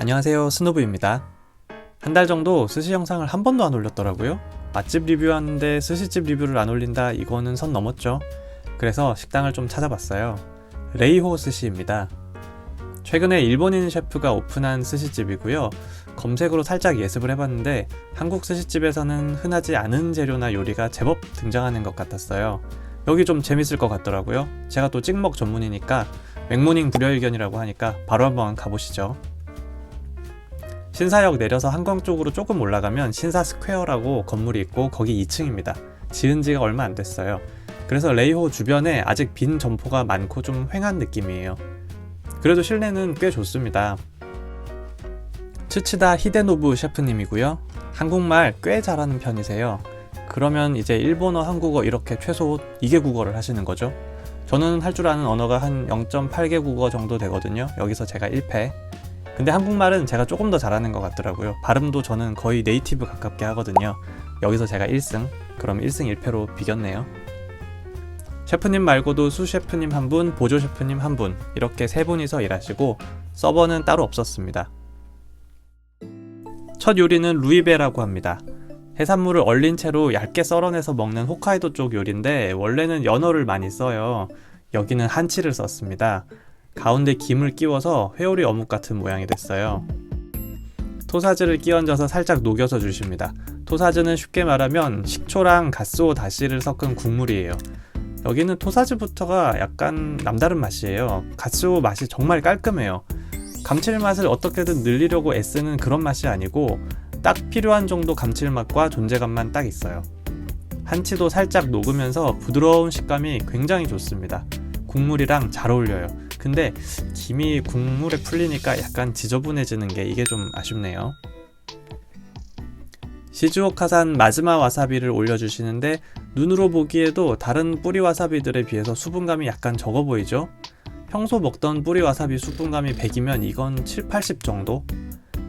안녕하세요 스노브입니다. 한 달 정도 스시 영상을 한 번도 안 올렸더라고요. 맛집 리뷰하는데 스시집 리뷰를 안 올린다 이거는 선 넘었죠. 그래서 식당을 좀 찾아봤어요. 레이호 스시입니다. 최근에 일본인 셰프가 오픈한 스시집이고요. 검색으로 살짝 예습을 해봤는데 한국 스시집에서는 흔하지 않은 재료나 요리가 제법 등장하는 것 같았어요. 여기 좀 재밌을 것 같더라고요. 제가 또 찍먹 전문이니까 맥모닝 불여일견이라고 하니까 바로 한번 가보시죠 신사역 내려서 한강 쪽으로 조금 올라가면 신사 스퀘어라고 건물이 있고 거기 2층입니다. 지은 지가 얼마 안 됐어요. 그래서 레이호 주변에 아직 빈 점포가 많고 좀 휑한 느낌이에요. 그래도 실내는 꽤 좋습니다. 츠치다 히데노부 셰프님이고요. 한국말 꽤 잘하는 편이세요. 그러면 이제 일본어, 한국어 이렇게 최소 2개 국어를 하시는 거죠. 저는 할 줄 아는 언어가 한 0.8개 국어 정도 되거든요. 여기서 제가 1패. 근데 한국말은 제가 조금 더 잘하는 것 같더라고요. 발음도 저는 거의 네이티브 가깝게 하거든요. 여기서 제가 1승, 그럼 1승 1패로 비겼네요. 셰프님 말고도 수 셰프님 한 분, 보조 셰프님 한 분, 이렇게 세 분이서 일하시고 서버는 따로 없었습니다. 첫 요리는 루이베라고 합니다. 해산물을 얼린 채로 얇게 썰어내서 먹는 홋카이도 쪽 요리인데 원래는 연어를 많이 써요. 여기는 한치를 썼습니다. 가운데 김을 끼워서 회오리 어묵 같은 모양이 됐어요. 토사즈를 끼얹어서 살짝 녹여서 주십니다. 토사즈는 쉽게 말하면 식초랑 갓스오 다시를 섞은 국물이에요. 여기는 토사즈부터가 약간 남다른 맛이에요. 갓스오 맛이 정말 깔끔해요. 감칠맛을 어떻게든 늘리려고 애쓰는 그런 맛이 아니고 딱 필요한 정도 감칠맛과 존재감만 딱 있어요. 한치도 살짝 녹으면서 부드러운 식감이 굉장히 좋습니다. 국물이랑 잘 어울려요. 근데 김이 국물에 풀리니까 약간 지저분해지는 게 이게 좀 아쉽네요. 시즈오카산 마즈마 와사비를 올려주시는데 눈으로 보기에도 다른 뿌리 와사비들에 비해서 수분감이 약간 적어 보이죠? 평소 먹던 뿌리 와사비 수분감이 100이면 이건 7, 80 정도?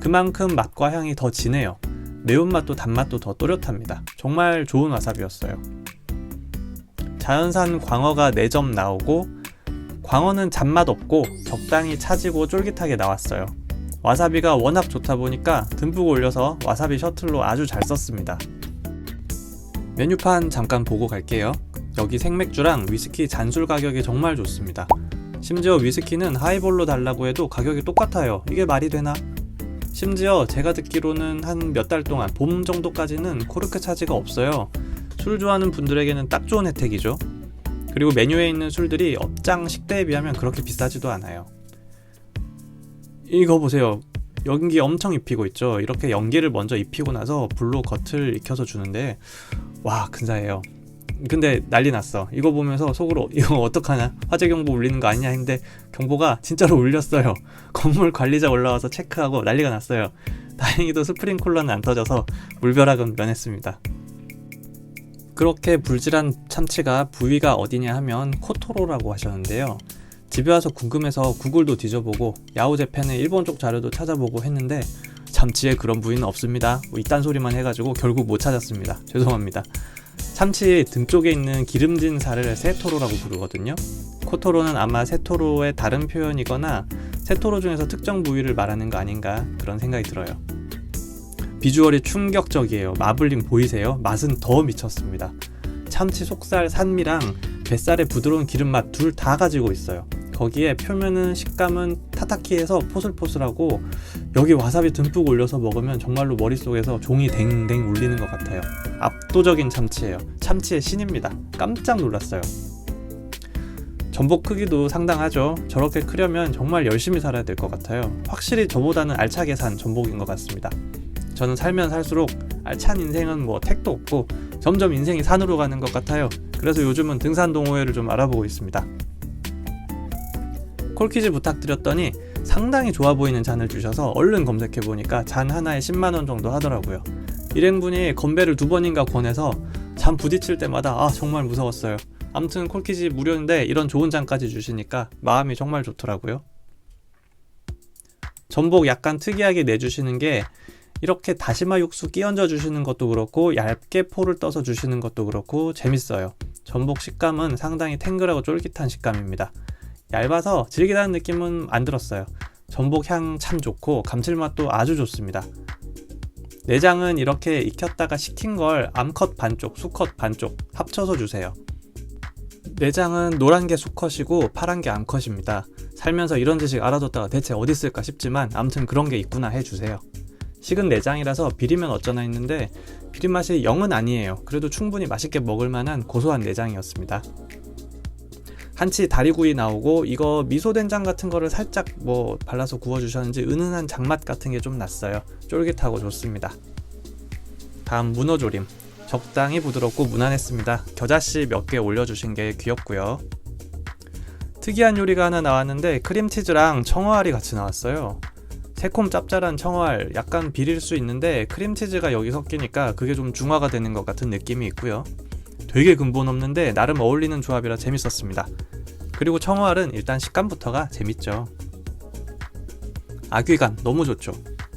그만큼 맛과 향이 더 진해요. 매운맛도 단맛도 더 또렷합니다. 정말 좋은 와사비였어요. 자연산 광어가 4점 나오고 광어는 잔맛 없고 적당히 차지고 쫄깃하게 나왔어요. 와사비가 워낙 좋다 보니까 듬뿍 올려서 와사비 셔틀로 아주 잘 썼습니다. 메뉴판 잠깐 보고 갈게요. 여기 생맥주랑 위스키 잔술 가격이 정말 좋습니다. 심지어 위스키는 하이볼로 달라고 해도 가격이 똑같아요. 이게 말이 되나? 심지어 제가 듣기로는 한 몇 달 동안 봄 정도까지는 코르크 차지가 없어요. 술 좋아하는 분들에게는 딱 좋은 혜택이죠. 그리고 메뉴에 있는 술들이 업장 식대에 비하면 그렇게 비싸지도 않아요. 이거 보세요. 연기 엄청 입히고 있죠. 이렇게 연기를 먼저 입히고 나서 불로 겉을 익혀서 주는데 와 근사해요. 근데 난리 났어. 이거 보면서 속으로 이거 어떡하냐 화재 경보 울리는 거 아니냐 했는데 경보가 진짜로 울렸어요. 건물 관리자 올라와서 체크하고 난리가 났어요. 다행히도 스프링쿨러는 안 터져서 물벼락은 면했습니다. 그렇게 불질한 참치가 부위가 어디냐 하면 코토로라고 하셨는데요. 집에 와서 궁금해서 구글도 뒤져보고 야후 재팬의 일본 쪽 자료도 찾아보고 했는데 참치에 그런 부위는 없습니다. 뭐 이딴 소리만 해가지고 결국 못 찾았습니다. 죄송합니다. 참치 등 쪽에 있는 기름진 살을 세토로라고 부르거든요. 코토로는 아마 세토로의 다른 표현이거나 세토로 중에서 특정 부위를 말하는 거 아닌가 그런 생각이 들어요. 비주얼이 충격적이에요. 마블링 보이세요? 맛은 더 미쳤습니다. 참치 속살 산미랑 뱃살의 부드러운 기름 맛 둘 다 가지고 있어요. 거기에 표면은 식감은 타타키에서 포슬포슬하고 여기 와사비 듬뿍 올려서 먹으면 정말로 머릿속에서 종이 댕댕 울리는 것 같아요. 압도적인 참치예요. 참치의 신입니다. 깜짝 놀랐어요. 전복 크기도 상당하죠. 저렇게 크려면 정말 열심히 살아야 될 것 같아요. 확실히 저보다는 알차게 산 전복인 것 같습니다. 저는 살면 살수록 알찬 인생은 뭐 택도 없고 점점 인생이 산으로 가는 것 같아요. 그래서 요즘은 등산 동호회를 좀 알아보고 있습니다. 콜키즈 부탁드렸더니 상당히 좋아 보이는 잔을 주셔서 얼른 검색해 보니까 잔 하나에 10만 원 정도 하더라고요. 일행분이 건배를 두 번인가 권해서 잔 부딪힐 때마다 아 정말 무서웠어요. 아무튼 콜키즈 무료인데 이런 좋은 잔까지 주시니까 마음이 정말 좋더라고요. 전복 약간 특이하게 내주시는 게 이렇게 다시마 육수 끼얹어 주시는 것도 그렇고 얇게 포를 떠서 주시는 것도 그렇고 재밌어요. 전복 식감은 상당히 탱글하고 쫄깃한 식감입니다. 얇아서 질기다는 느낌은 안 들었어요. 전복 향 참 좋고 감칠맛도 아주 좋습니다. 내장은 이렇게 익혔다가 식힌 걸 암컷 반쪽, 수컷 반쪽 합쳐서 주세요. 내장은 노란 게 수컷이고 파란 게 암컷입니다. 살면서 이런 지식 알아뒀다가 대체 어디 있을까 싶지만 아무튼 그런 게 있구나 해주세요. 식은 내장이라서 비리면 어쩌나 했는데 비린 맛이 0은 아니에요. 그래도 충분히 맛있게 먹을 만한 고소한 내장이었습니다. 한치 다리구이 나오고 이거 미소 된장 같은 거를 살짝 뭐 발라서 구워 주셨는지 은은한 장맛 같은 게 좀 났어요. 쫄깃하고 좋습니다. 다음 문어조림. 적당히 부드럽고 무난했습니다. 겨자씨 몇 개 올려주신 게 귀엽고요. 특이한 요리가 하나 나왔는데 크림치즈랑 청어알이 같이 나왔어요. 새콤 짭짤한 청어알 약간 비릴 수 있는데 크림치즈가 여기 섞이니까 그게 좀 중화가 되는 것 같은 느낌이 있고요. 되게 근본 없는데 나름 어울리는 조합이라 재밌었습니다. 그리고 청어알은 일단 식감부터가 재밌죠. 아귀간 너무 좋죠.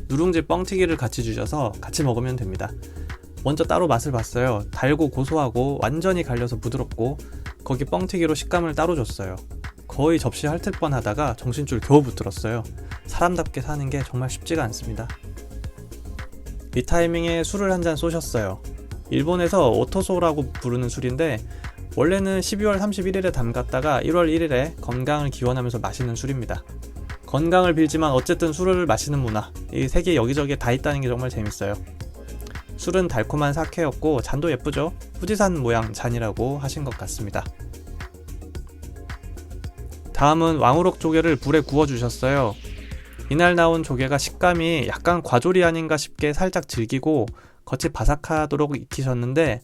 누룽지 뻥튀기를 같이 주셔서 같이 먹으면 됩니다. 먼저 따로 맛을 봤어요. 달고 고소하고 완전히 갈려서 부드럽고 거기 뻥튀기로 식감을 따로 줬어요. 거의 접시 핥을 뻔 하다가 정신줄 겨우 붙들었어요. 사람답게 사는 게 정말 쉽지가 않습니다. 이 타이밍에 술을 한 잔 쏘셨어요. 일본에서 오토소라고 부르는 술인데 원래는 12월 31일에 담갔다가 1월 1일에 건강을 기원하면서 마시는 술입니다. 건강을 빌지만 어쨌든 술을 마시는 문화 이 세계 여기저기에 다 있다는 게 정말 재밌어요. 술은 달콤한 사케였고 잔도 예쁘죠? 후지산 모양 잔이라고 하신 것 같습니다. 다음은 왕우럭 조개를 불에 구워 주셨어요. 이날 나온 조개가 식감이 약간 과조리 아닌가 싶게 살짝 질기고 겉이 바삭하도록 익히셨는데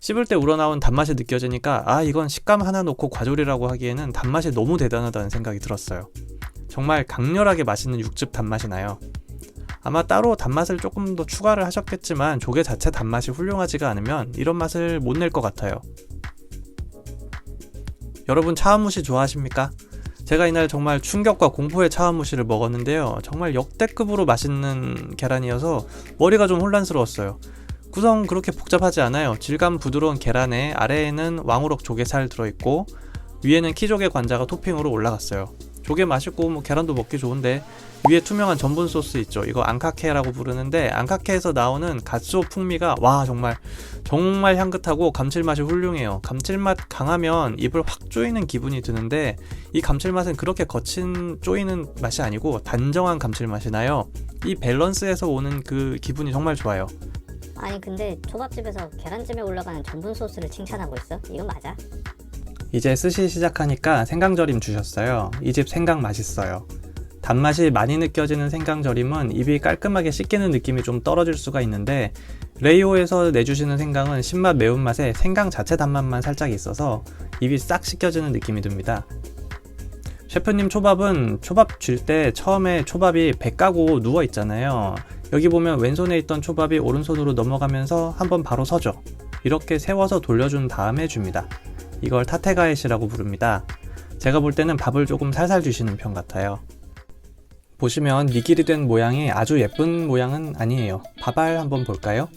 씹을 때 우러나온 단맛이 느껴지니까 아 이건 식감 하나 놓고 과조리라고 하기에는 단맛이 너무 대단하다는 생각이 들었어요. 정말 강렬하게 맛있는 육즙 단맛이 나요. 아마 따로 단맛을 조금 더 추가를 하셨겠지만 조개 자체 단맛이 훌륭하지가 않으면 이런 맛을 못 낼 것 같아요. 여러분 차원무시 좋아하십니까? 제가 이날 정말 충격과 공포의 차원무시를 먹었는데요. 정말 역대급으로 맛있는 계란이어서 머리가 좀 혼란스러웠어요. 구성 그렇게 복잡하지 않아요. 질감 부드러운 계란에 아래에는 왕우럭 조개살 들어있고 위에는 키조개 관자가 토핑으로 올라갔어요. 조개 맛있고 뭐 계란도 먹기 좋은데 위에 투명한 전분 소스 있죠. 이거 안카케라고 부르는데 안카케에서 나오는 갓소 풍미가 와 정말 정말 향긋하고 감칠맛이 훌륭해요. 감칠맛 강하면 입을 확 조이는 기분이 드는데 이 감칠맛은 그렇게 거친 조이는 맛이 아니고 단정한 감칠맛이 나요. 이 밸런스에서 오는 그 기분이 정말 좋아요. 아니 근데 초밥집에서 계란찜에 올라가는 전분 소스를 칭찬하고 있어? 이건 맞아? 이제 스시 시작하니까 생강절임 주셨어요. 이 집 생강 맛있어요. 단맛이 많이 느껴지는 생강절임은 입이 깔끔하게 씻기는 느낌이 좀 떨어질 수가 있는데 레이오에서 내주시는 생강은 신맛 매운맛에 생강 자체 단맛만 살짝 있어서 입이 싹 씻겨지는 느낌이 듭니다. 셰프님 초밥은 초밥 줄 때 처음에 초밥이 배 까고 누워 있잖아요. 여기 보면 왼손에 있던 초밥이 오른손으로 넘어가면서 한번 바로 서죠. 이렇게 세워서 돌려준 다음에 줍니다. 이걸 타테가에시라고 부릅니다. 제가 볼 때는 밥을 조금 살살 주시는 편 같아요. 보시면 니길이 된 모양이 아주 예쁜 모양은 아니에요. 밥알 한번 볼까요?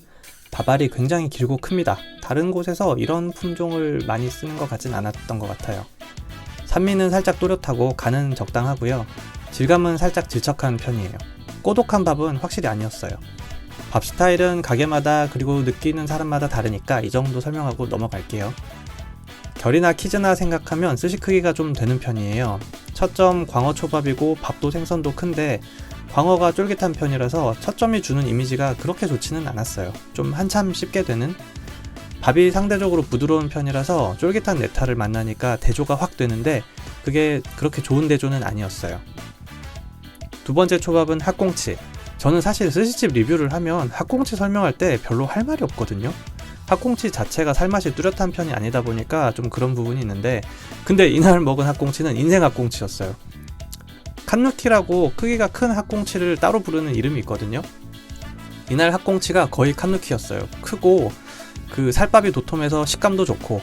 밥알이 굉장히 길고 큽니다. 다른 곳에서 이런 품종을 많이 쓰는 것 같진 않았던 것 같아요. 산미는 살짝 또렷하고 간은 적당하고요. 질감은 살짝 질척한 편이에요. 꼬독한 밥은 확실히 아니었어요. 밥 스타일은 가게마다 그리고 느끼는 사람마다 다르니까 이 정도 설명하고 넘어갈게요. 결이나 키즈나 생각하면 스시 크기가 좀 되는 편이에요. 첫 점 광어 초밥이고 밥도 생선도 큰데 광어가 쫄깃한 편이라서 첫 점이 주는 이미지가 그렇게 좋지는 않았어요. 좀 한참 씹게 되는 밥이 상대적으로 부드러운 편이라서 쫄깃한 네타를 만나니까 대조가 확 되는데 그게 그렇게 좋은 대조는 아니었어요. 두 번째 초밥은 학꽁치. 저는 사실 스시집 리뷰를 하면 학꽁치 설명할 때 별로 할 말이 없거든요. 학꽁치 자체가 살맛이 뚜렷한 편이 아니다 보니까 좀 그런 부분이 있는데 근데 이날 먹은 학꽁치는 인생 학꽁치였어요. 칸누키라고 크기가 큰 학꽁치를 따로 부르는 이름이 있거든요. 이날 학꽁치가 거의 칸누키였어요. 크고 그 살밥이 도톰해서 식감도 좋고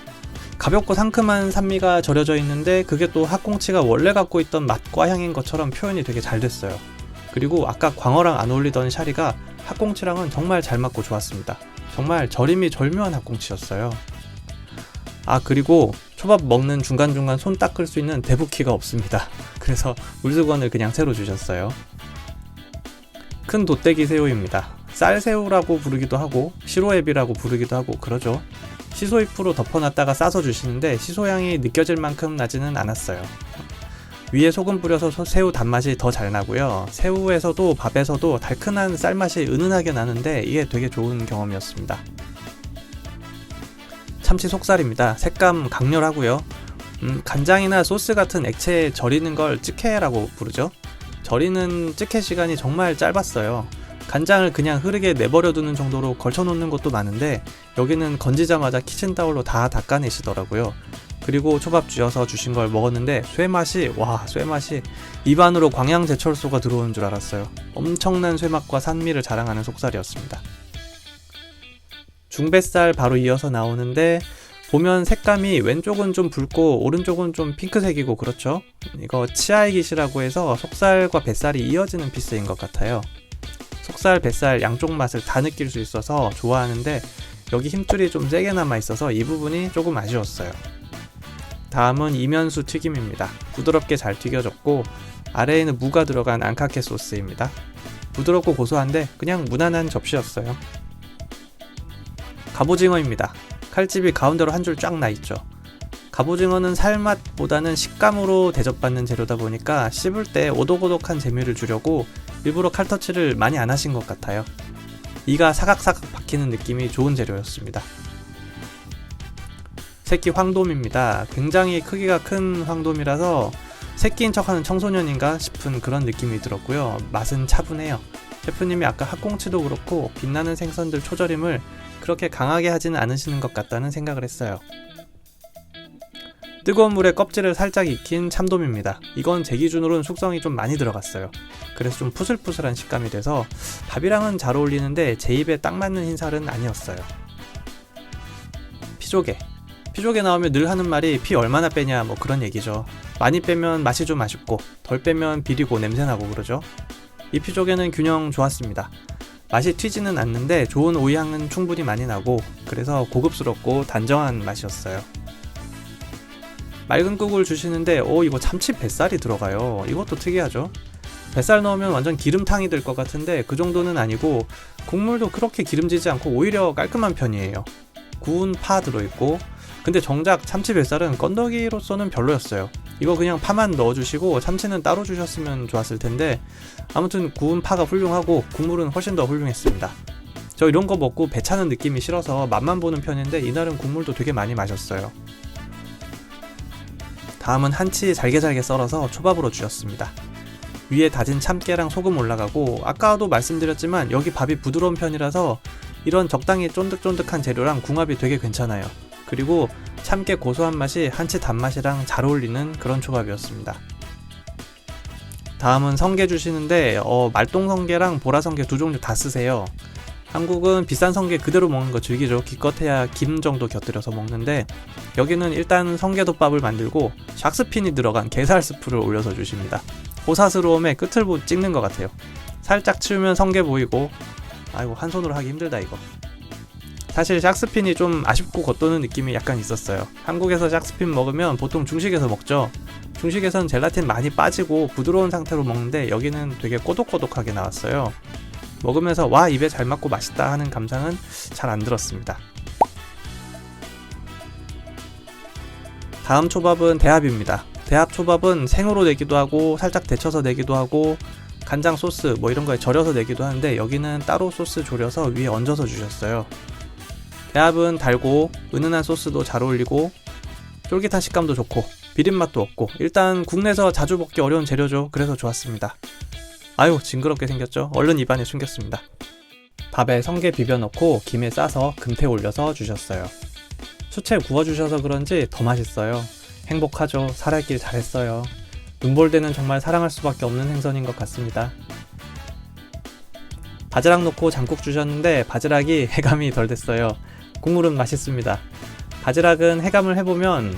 가볍고 상큼한 산미가 절여져 있는데 그게 또 학꽁치가 원래 갖고 있던 맛과 향인 것처럼 표현이 되게 잘 됐어요. 그리고 아까 광어랑 안 어울리던 샤리가 학꽁치랑은 정말 잘 맞고 좋았습니다. 정말 절임이 절묘한 학꽁치였어요. 아 그리고 초밥 먹는 중간중간 손 닦을 수 있는 대부키가 없습니다. 그래서 물수건을 그냥 새로 주셨어요. 큰 돗대기 새우입니다. 쌀새우라고 부르기도 하고 시로에비라고 부르기도 하고 그러죠. 시소잎으로 덮어놨다가 싸서 주시는데 시소향이 느껴질 만큼 나지는 않았어요. 위에 소금 뿌려서 소- 새우 단맛이 더 잘 나고요. 새우에서도 밥에서도 달큰한 쌀맛이 은은하게 나는데 이게 되게 좋은 경험이었습니다. 참치 속살입니다. 색감 강렬하고요. 음, 간장이나 소스 같은 액체에 절이는 걸 찌개라고 부르죠. 절이는 찌개 시간이 정말 짧았어요. 간장을 그냥 흐르게 내버려 두는 정도로 걸쳐 놓는 것도 많은데 여기는 건지자마자 키친타올로 다 닦아내시더라고요. 그리고 초밥 쥐어서 주신 걸 먹었는데 쇠맛이 와 쇠맛이 입안으로 광양제철소가 들어오는 줄 알았어요. 엄청난 쇠맛과 산미를 자랑하는 속살이었습니다. 중뱃살 바로 이어서 나오는데 보면 색감이 왼쪽은 좀 붉고 오른쪽은 좀 핑크색이고 그렇죠. 이거 치아이깃이라고 해서 속살과 뱃살이 이어지는 피스인 것 같아요. 속살, 뱃살 양쪽 맛을 다 느낄 수 있어서 좋아하는데 여기 힘줄이 좀 세게 남아 있어서 이 부분이 조금 아쉬웠어요. 다음은 이면수 튀김입니다. 부드럽게 잘 튀겨졌고 아래에는 무가 들어간 안카케 소스입니다. 부드럽고 고소한데 그냥 무난한 접시였어요. 갑오징어입니다. 칼집이 가운데로 한 줄 쫙 나 있죠. 갑오징어는 살맛보다는 식감으로 대접받는 재료다 보니까 씹을 때 오독오독한 재미를 주려고 일부러 칼터치를 많이 안 하신 것 같아요. 이가 사각사각 박히는 느낌이 좋은 재료였습니다. 새끼 황돔입니다. 굉장히 크기가 큰 황돔이라서 새끼인 척하는 청소년인가 싶은 그런 느낌이 들었고요. 맛은 차분해요. 셰프님이 아까 학꽁치도 그렇고 빛나는 생선들 초절임을 그렇게 강하게 하지는 않으시는 것 같다는 생각을 했어요. 뜨거운 물에 껍질을 살짝 익힌 참돔입니다. 이건 제 기준으로는 숙성이 좀 많이 들어갔어요. 그래서 좀 푸슬푸슬한 식감이 돼서 밥이랑은 잘 어울리는데 제 입에 딱 맞는 흰살은 아니었어요. 피조개. 피조개 나오면 늘 하는 말이 피 얼마나 빼냐 뭐 그런 얘기죠. 많이 빼면 맛이 좀 아쉽고 덜 빼면 비리고 냄새나고 그러죠. 이 피조개는 균형 좋았습니다. 맛이 튀지는 않는데 좋은 오이향은 충분히 많이 나고 그래서 고급스럽고 단정한 맛이었어요. 맑은 국을 주시는데 오 이거 참치 뱃살이 들어가요. 이것도 특이하죠. 뱃살 넣으면 완전 기름탕이 될 것 같은데 그 정도는 아니고 국물도 그렇게 기름지지 않고 오히려 깔끔한 편이에요. 구운 파 들어있고 근데 정작 참치 뱃살은 건더기로서는 별로였어요. 이거 그냥 파만 넣어주시고 참치는 따로 주셨으면 좋았을 텐데 아무튼 구운 파가 훌륭하고 국물은 훨씬 더 훌륭했습니다. 저 이런 거 먹고 배 차는 느낌이 싫어서 맛만 보는 편인데 이날은 국물도 되게 많이 마셨어요. 다음은 한치 잘게 잘게 썰어서 초밥으로 주셨습니다. 위에 다진 참깨랑 소금 올라가고 아까도 말씀드렸지만 여기 밥이 부드러운 편이라서 이런 적당히 쫀득쫀득한 재료랑 궁합이 되게 괜찮아요. 그리고 참깨 고소한 맛이 한치 단맛이랑 잘 어울리는 그런 초밥이었습니다. 다음은 성게 주시는데 어, 말똥 성게랑 보라 성게 두 종류 다 쓰세요. 한국은 비싼 성게 그대로 먹는 거 즐기죠. 기껏해야 김 정도 곁들여서 먹는데 여기는 일단 성게덮밥을 만들고 샥스핀이 들어간 게살 스프를 올려서 주십니다. 호사스러움에 끝을 보 찍는 것 같아요. 살짝 치우면 성게 보이고 아이고 한 손으로 하기 힘들다 이거. 사실 샥스핀이 좀 아쉽고 겉도는 느낌이 약간 있었어요. 한국에서 샥스핀 먹으면 보통 중식에서 먹죠. 중식에선 젤라틴 많이 빠지고 부드러운 상태로 먹는데 여기는 되게 꼬독꼬독하게 나왔어요. 먹으면서 와 입에 잘 맞고 맛있다 하는 감상은 잘 안 들었습니다. 다음 초밥은 대합입니다. 대합 초밥은 생으로 내기도 하고 살짝 데쳐서 내기도 하고 간장 소스 뭐 이런 거에 절여서 내기도 하는데 여기는 따로 소스 졸여서 위에 얹어서 주셨어요. 대합은 달고 은은한 소스도 잘 어울리고 쫄깃한 식감도 좋고 비린맛도 없고 일단 국내에서 자주 먹기 어려운 재료죠. 그래서 좋았습니다. 아유 징그럽게 생겼죠. 얼른 입안에 숨겼습니다. 밥에 성게 비벼 넣고 김에 싸서 금태 올려서 주셨어요. 수채 구워 주셔서 그런지 더 맛있어요. 행복하죠. 살아있길 잘했어요. 눈볼 때는 정말 사랑할 수밖에 없는 생선인 것 같습니다. 바지락 넣고 장국 주셨는데 바지락이 해감이 덜 됐어요. 국물은 맛있습니다. 바지락은 해감을 해보면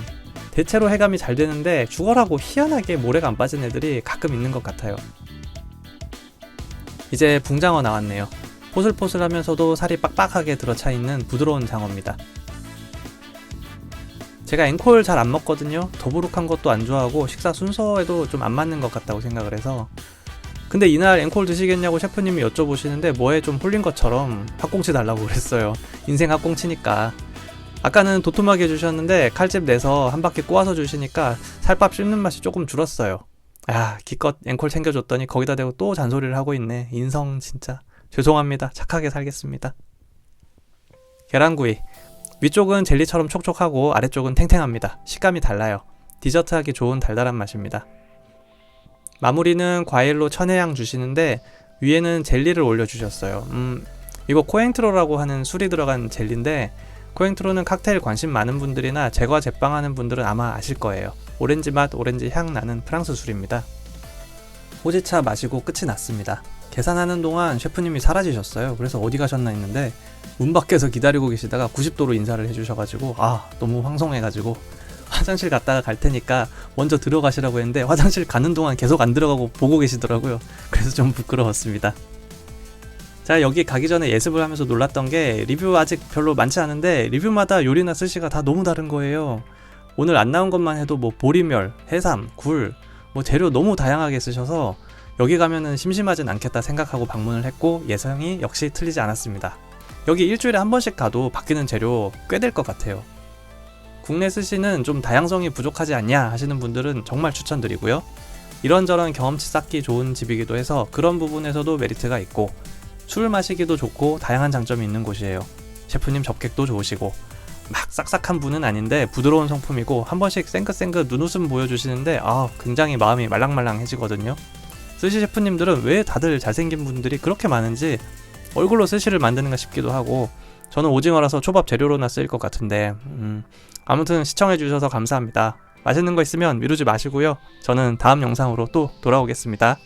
대체로 해감이 잘 되는데 죽어라고 희한하게 모래가 안 빠진 애들이 가끔 있는 것 같아요. 이제 붕장어 나왔네요. 포슬포슬하면서도 살이 빡빡하게 들어차 있는 부드러운 장어입니다. 제가 앵콜 잘 안 먹거든요. 더부룩한 것도 안 좋아하고 식사 순서에도 좀 안 맞는 것 같다고 생각을 해서 근데 이날 앵콜 드시겠냐고 셰프님이 여쭤보시는데 뭐에 좀 홀린 것처럼 핫꽁치 달라고 그랬어요. 인생 핫꽁치니까. 아까는 도톰하게 해주셨는데 칼집 내서 한 바퀴 꼬아서 주시니까 살밥 씹는 맛이 조금 줄었어요. 아 기껏 앵콜 챙겨줬더니 거기다 대고 또 잔소리를 하고 있네. 인성 진짜 죄송합니다. 착하게 살겠습니다. 계란구이 위쪽은 젤리처럼 촉촉하고 아래쪽은 탱탱합니다. 식감이 달라요. 디저트하기 좋은 달달한 맛입니다. 마무리는 과일로 천혜향 주시는데 위에는 젤리를 올려주셨어요. 음, 이거 코엔트로라고 하는 술이 들어간 젤리인데 코엔트로는 칵테일 관심 많은 분들이나 제과 제빵하는 분들은 아마 아실 거예요. 오렌지 맛, 오렌지 향 나는 프랑스 술입니다. 호지차 마시고 끝이 났습니다. 계산하는 동안 셰프님이 사라지셨어요. 그래서 어디 가셨나 했는데 문 밖에서 기다리고 계시다가 90도로 인사를 해주셔가지고 아 너무 황송해가지고 화장실 갔다가 갈 테니까 먼저 들어가시라고 했는데 화장실 가는 동안 계속 안 들어가고 보고 계시더라고요. 그래서 좀 부끄러웠습니다. 자 여기 가기 전에 예습을 하면서 놀랐던 게 리뷰 아직 별로 많지 않은데 리뷰마다 요리나 스시가 다 너무 다른 거예요. 오늘 안 나온 것만 해도 뭐 보리멸, 해삼, 굴, 뭐 재료 너무 다양하게 쓰셔서 여기 가면은 심심하진 않겠다 생각하고 방문을 했고 예상이 역시 틀리지 않았습니다. 여기 일주일에 한 번씩 가도 바뀌는 재료 꽤 될 것 같아요. 국내 스시는 좀 다양성이 부족하지 않냐 하시는 분들은 정말 추천드리고요. 이런저런 경험치 쌓기 좋은 집이기도 해서 그런 부분에서도 메리트가 있고 술 마시기도 좋고 다양한 장점이 있는 곳이에요. 셰프님 접객도 좋으시고 막 싹싹한 분은 아닌데 부드러운 성품이고 한 번씩 생긋생긋 눈웃음 보여주시는데 아 굉장히 마음이 말랑말랑해지거든요. 스시 셰프님들은 왜 다들 잘생긴 분들이 그렇게 많은지 얼굴로 스시를 만드는가 싶기도 하고 저는 오징어라서 초밥 재료로나 쓰일 것 같은데 음, 아무튼 시청해주셔서 감사합니다. 맛있는 거 있으면 미루지 마시고요. 저는 다음 영상으로 또 돌아오겠습니다.